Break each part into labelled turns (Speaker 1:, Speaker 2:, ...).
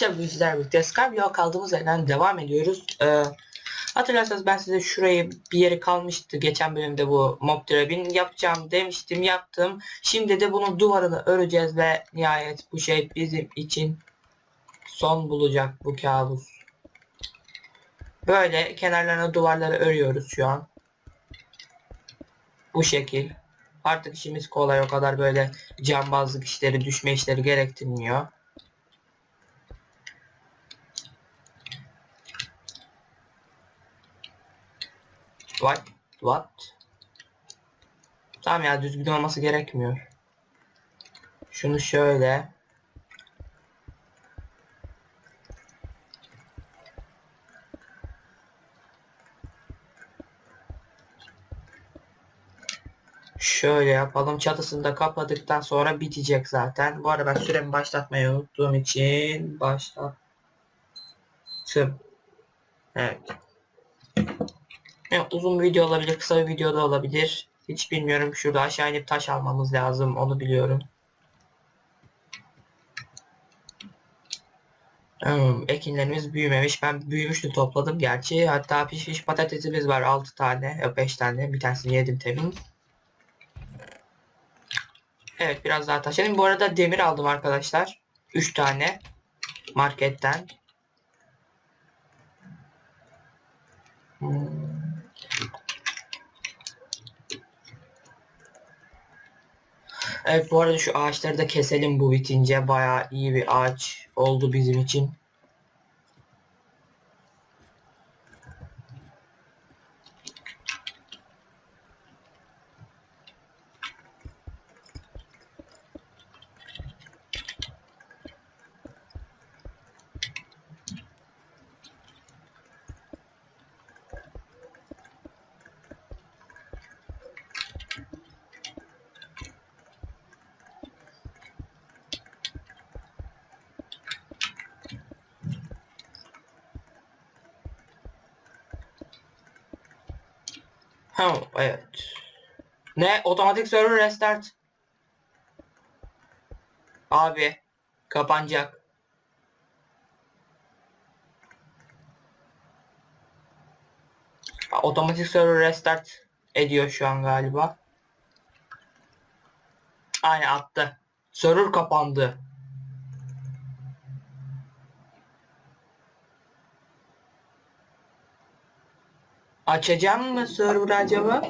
Speaker 1: Arkadaşlar bu sizlerle birlikte Skyblock kaldığımız yerden devam ediyoruz. Ee, hatırlarsanız ben size şurayı bir yeri kalmıştı. Geçen bölümde bu mob trap'in yapacağım demiştim yaptım. Şimdi de bunun duvarını öreceğiz ve nihayet bu şey bizim için son bulacak bu kabus. Böyle kenarlarına duvarları örüyoruz şu an. Bu şekil. Artık işimiz kolay o kadar böyle cambazlık işleri düşme işleri gerektirmiyor. What? What? Tamam ya düzgün olması gerekmiyor. Şunu şöyle. Şöyle yapalım. Çatısını da kapadıktan sonra bitecek zaten. Bu arada ben süremi başlatmayı unuttuğum için başlattım. Evet. Evet, uzun bir video olabilir, kısa bir video da olabilir. Hiç bilmiyorum. Şurada aşağı inip taş almamız lazım. Onu biliyorum. Hmm, ekinlerimiz büyümemiş. Ben büyümüştü topladım gerçi. Hatta pişmiş patatesimiz var 6 tane. Yok 5 tane. Bir tanesini yedim tabii. Evet biraz daha taş. yedim. Bu arada demir aldım arkadaşlar. 3 tane. Marketten. Hmm. Evet bu arada şu ağaçları da keselim bu bitince. Bayağı iyi bir ağaç oldu bizim için. Ha evet. Ne? Otomatik server restart. Abi kapanacak. Otomatik server restart ediyor şu an galiba. Aynen attı. Server kapandı. Açacağım mı server acaba?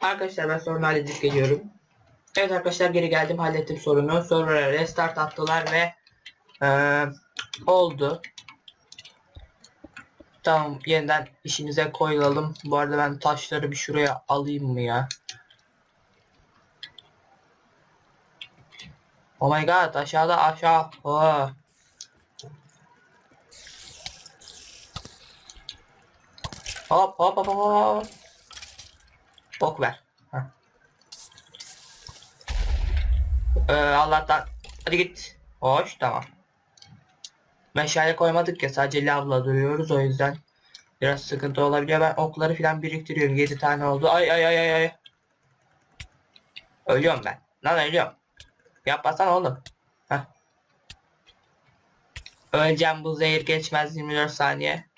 Speaker 1: Arkadaşlar ben sorunu halledip geliyorum. Evet arkadaşlar geri geldim hallettim sorunu. Server'a restart attılar ve eee, oldu. Tamam yeniden işimize koyulalım. Bu arada ben taşları bir şuraya alayım mı ya? Oh my god aşağıda aşağı. Oh. Hop hop hop hop. Ok ver. Heh. Ee, Allah'tan. Hadi git. Hoş tamam. Meşale koymadık ya sadece lavla duruyoruz o yüzden biraz sıkıntı olabiliyor. Ben okları falan biriktiriyorum. 7 tane oldu. Ay ay ay ay ay. Ölüyorum ben. Lan ölüyorum. Yapmasan oğlum. Heh. Öleceğim bu zehir geçmez 24 saniye.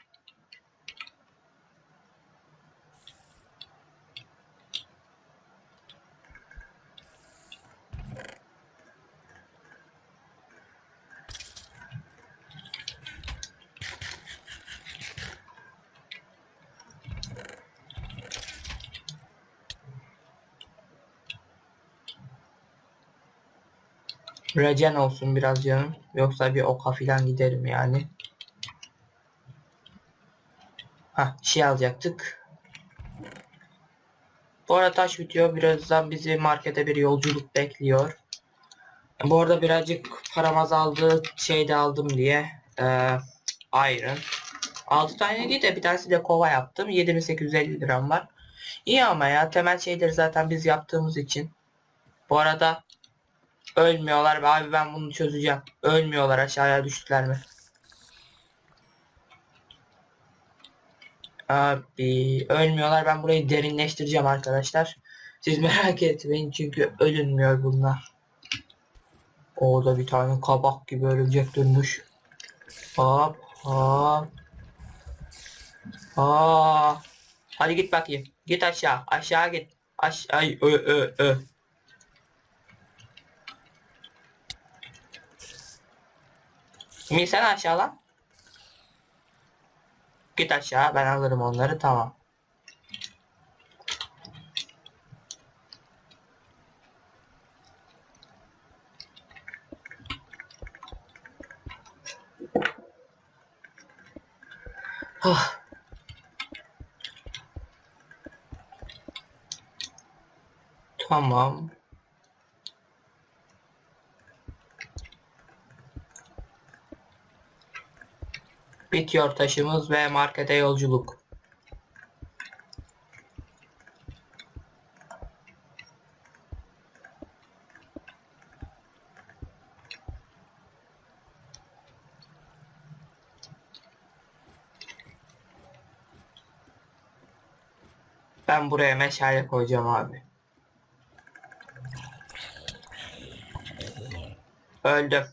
Speaker 1: Regen olsun biraz canım. Yoksa bir oka filan giderim yani. Ha şey alacaktık. Bu arada taş bitiyor. Birazdan bizi markete bir yolculuk bekliyor. Bu arada birazcık param azaldı. Şey de aldım diye. Ee, iron. 6 tane değil de bir tanesi de kova yaptım. 7850 liram var. İyi ama ya temel şeyleri zaten biz yaptığımız için. Bu arada Ölmüyorlar be abi ben bunu çözeceğim. Ölmüyorlar aşağıya düştüler mi? Abi ölmüyorlar ben burayı derinleştireceğim arkadaşlar. Siz merak etmeyin çünkü ölünmüyor bunlar. Orada bir tane kabak gibi örümcek dönmüş. Hop hop. Aa. Hadi git bakayım. Git aşağı. Aşağı git. Aş ay ö ö ö. Şimdi sen aşağı lan. Git aşağı ben alırım onları tamam. Ah. Tamam. Bitiyor taşımız ve markete yolculuk. Ben buraya meşale koyacağım abi. Öldüm.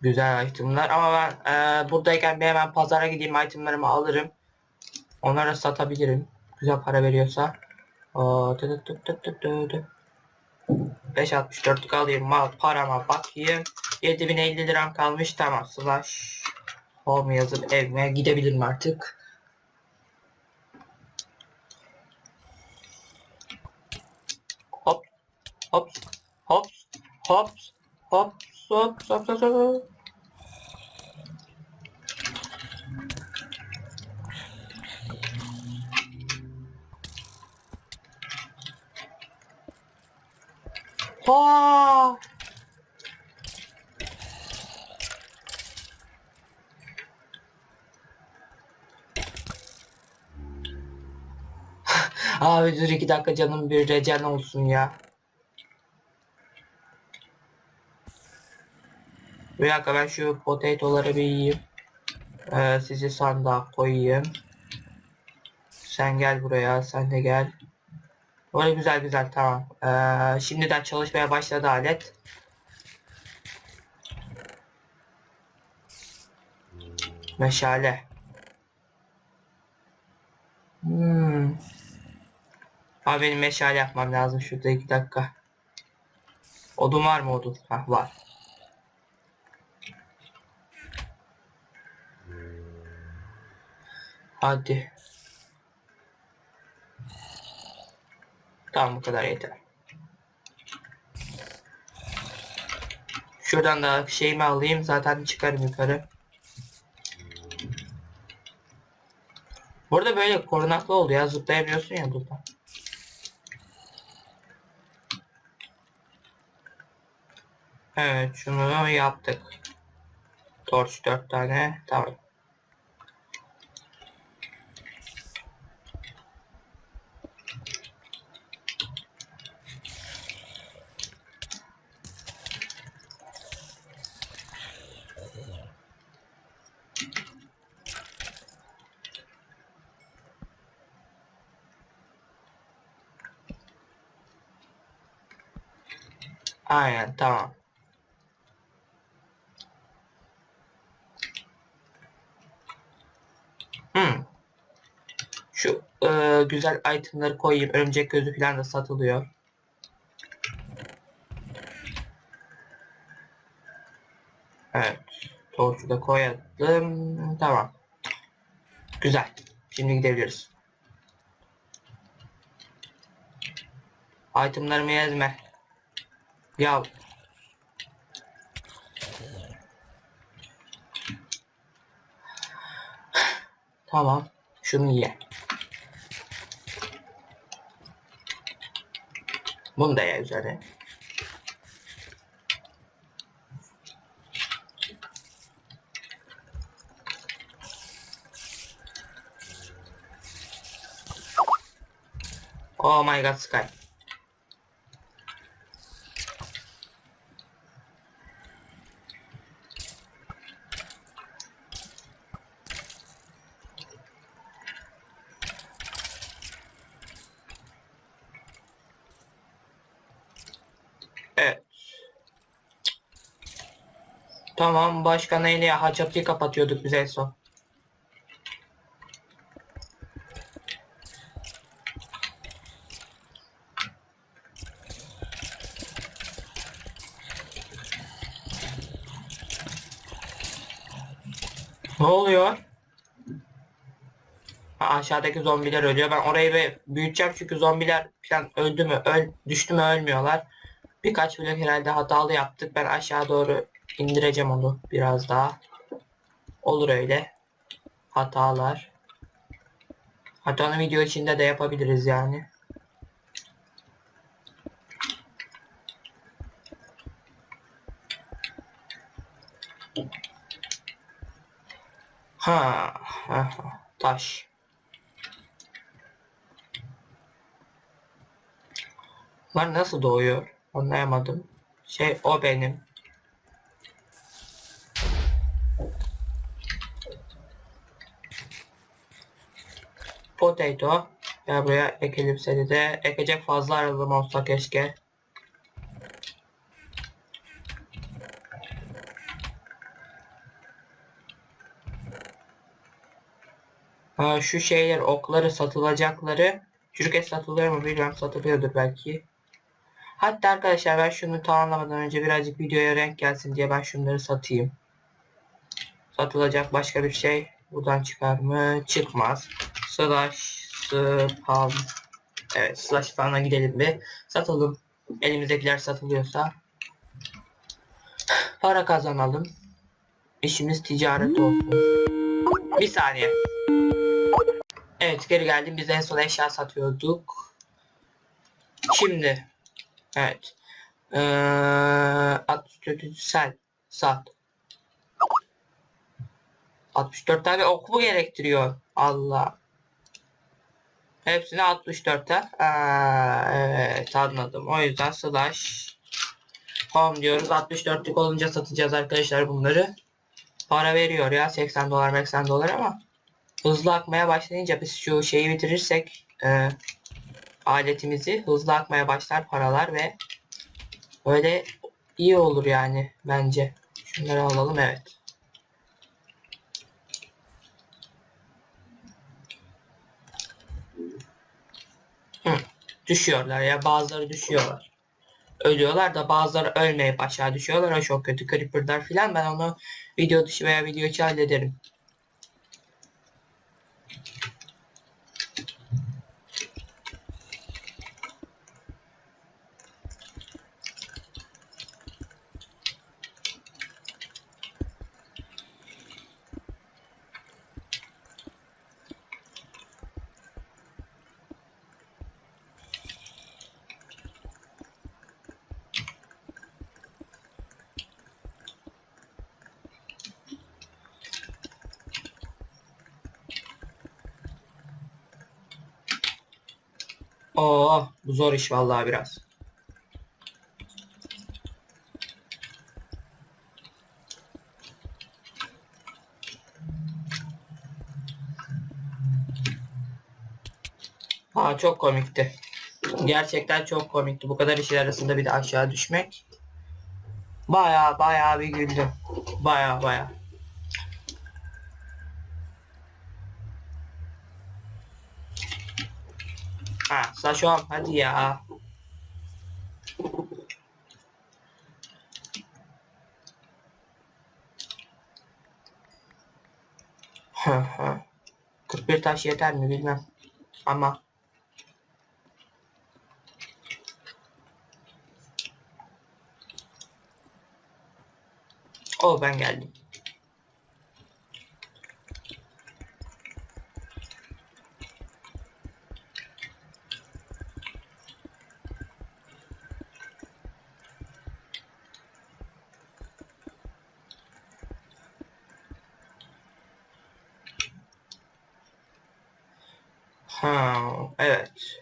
Speaker 1: Güzel itemler ama ben e, buradayken bir hemen pazara gideyim itemlerimi alırım. Onlara satabilirim. Güzel para veriyorsa. Aa, tı tı tı tı tı tı tı. 5.64'lük alayım mal parama bakayım. 7050 liram kalmış tamam slash home yazıp evime gidebilirim artık. Hop hop hop hop hop hop hop hop hop. Aa! Abi dur iki dakika canım bir regen olsun ya. Bir dakika ben şu potatoları bir yiyeyim. Ee, sizi sandığa koyayım. Sen gel buraya, sen de gel. Böyle güzel güzel tamam. Ee, şimdiden çalışmaya başladı alet. Meşale. Hmm. Abi benim meşale yapmam lazım şurada iki dakika. Odun var mı odun? Hah var. Hadi. Tamam bu kadar yeter. Şuradan da şeyimi alayım zaten çıkarım yukarı. Burada böyle korunaklı oldu ya zıplayabiliyorsun ya burada. Evet şunu yaptık. Torç 4 tane tamam. Aynen tamam. Hmm. Şu e, güzel itemları koyayım. Örümcek gözü falan da satılıyor. Evet. Torçu da koyalım. Tamam. Güzel. Şimdi gidebiliriz. Itemlarımı ezme. Ya. Tamam. Şunu ye. Bunu da ye üzerine. Oh my god Sky. Tamam başka neyle ha çatıyı kapatıyorduk biz en son. Ne oluyor? Aşağıdaki zombiler ölüyor. Ben orayı bir büyüteceğim çünkü zombiler falan öldü mü, öl, düştü mü ölmüyorlar. Birkaç blok herhalde hatalı yaptık. Ben aşağı doğru indireceğim onu biraz daha. Olur öyle. Hatalar. Hatta onu video içinde de yapabiliriz yani. Ha, ha, ha, taş. Bunlar nasıl doğuyor? Anlayamadım. Şey o benim. Potato. Ya buraya ekelim seni de. Ekecek fazla aralım olsa keşke. Ha, şu şeyler okları satılacakları. Çürük et satılıyor mu bilmiyorum satılıyordur belki. Hatta arkadaşlar ben şunu tamamlamadan önce birazcık videoya renk gelsin diye ben şunları satayım. Satılacak başka bir şey buradan çıkar mı? Çıkmaz. Slash spam. Evet slash spam'a gidelim bir. Satalım. Elimizdekiler satılıyorsa. Para kazanalım. İşimiz ticaret olsun. Bir saniye. Evet geri geldim. Biz en son eşya satıyorduk. Şimdi. Evet. Ee, 64 sel. Sat. 64 tane ok mu gerektiriyor? Allah. Hepsini 64'te. Aa, evet anladım. O yüzden slash home diyoruz. 64'lük olunca satacağız arkadaşlar bunları. Para veriyor ya 80 dolar 80 dolar ama hızlı akmaya başlayınca biz şu şeyi bitirirsek e, aletimizi hızlı akmaya başlar paralar ve öyle iyi olur yani bence. Şunları alalım evet. Hı, düşüyorlar ya bazıları düşüyorlar. Ölüyorlar da bazıları ölmeyip aşağı düşüyorlar. O çok kötü. Creeper'lar filan ben onu video dışı veya video içi hallederim. Oo, bu zor iş vallahi biraz. Aa çok komikti. Gerçekten çok komikti. Bu kadar işler arasında bir de aşağı düşmek. Baya baya bir güldüm. Baya baya. Saşon hadi ya. Hı hı. 41 taş yeter mi bilmem. Ama O ben geldim. Ha, evet.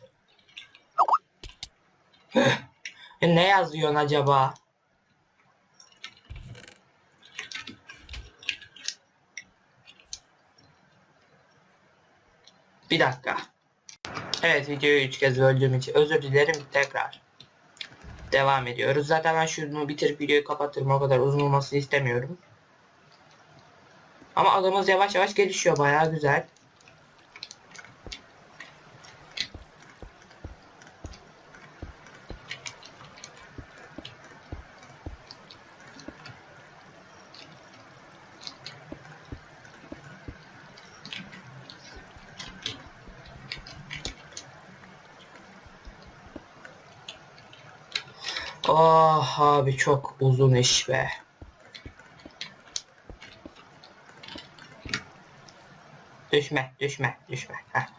Speaker 1: E, ne yazıyorsun acaba? Bir dakika. Evet videoyu üç kez böldüğüm için özür dilerim tekrar. devam ediyoruz. Zaten ben şunu bitirip videoyu kapatırım. O kadar uzun olmasını istemiyorum. Ama adamız yavaş yavaş gelişiyor. Bayağı güzel. Ah abi çok uzun iş be. Düşme, düşme, düşme. Heh.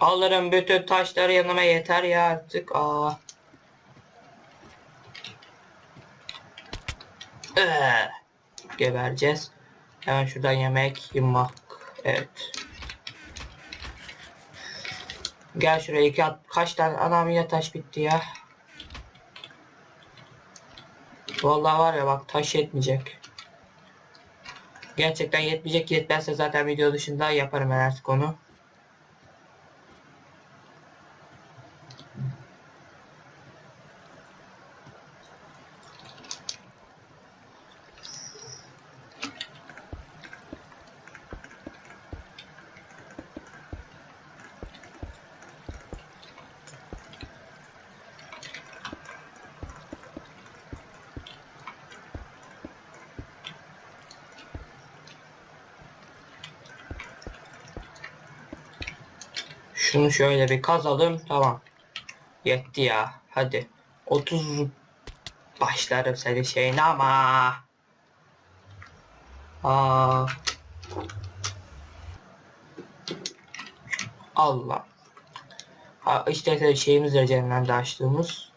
Speaker 1: Alırım bütün taşları yanıma yeter ya artık. Aa. Ee, gebereceğiz. Hemen şuradan yemek yemek. Evet. Gel şuraya iki at. Kaç tane anam yine taş bitti ya. Vallahi var ya bak taş yetmeyecek. Gerçekten yetmeyecek. Yetmezse zaten video dışında yaparım artık onu. Şunu şöyle bir kazalım. Tamam. Yetti ya. Hadi. 30 başlarım senin şeyine ama. Aa. Allah. Ha, işte şeyimiz de cehennemde açtığımız.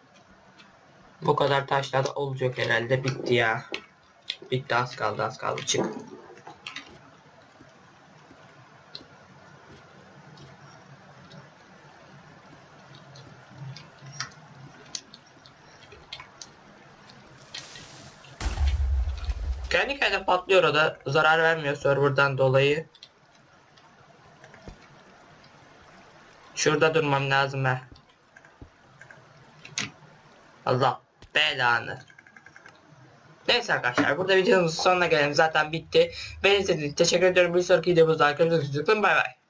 Speaker 1: Bu kadar taşla da olacak herhalde. Bitti ya. Bitti az kaldı az kaldı. Çık. Kendi kendine patlıyor o da zarar vermiyor serverdan dolayı. Şurada durmam lazım ben. Allah belanı. Neyse arkadaşlar burada videomuzun sonuna gelelim zaten bitti. Beni izlediğiniz için teşekkür ediyorum. Bir sonraki videomuzda arkadaşlar bay bay.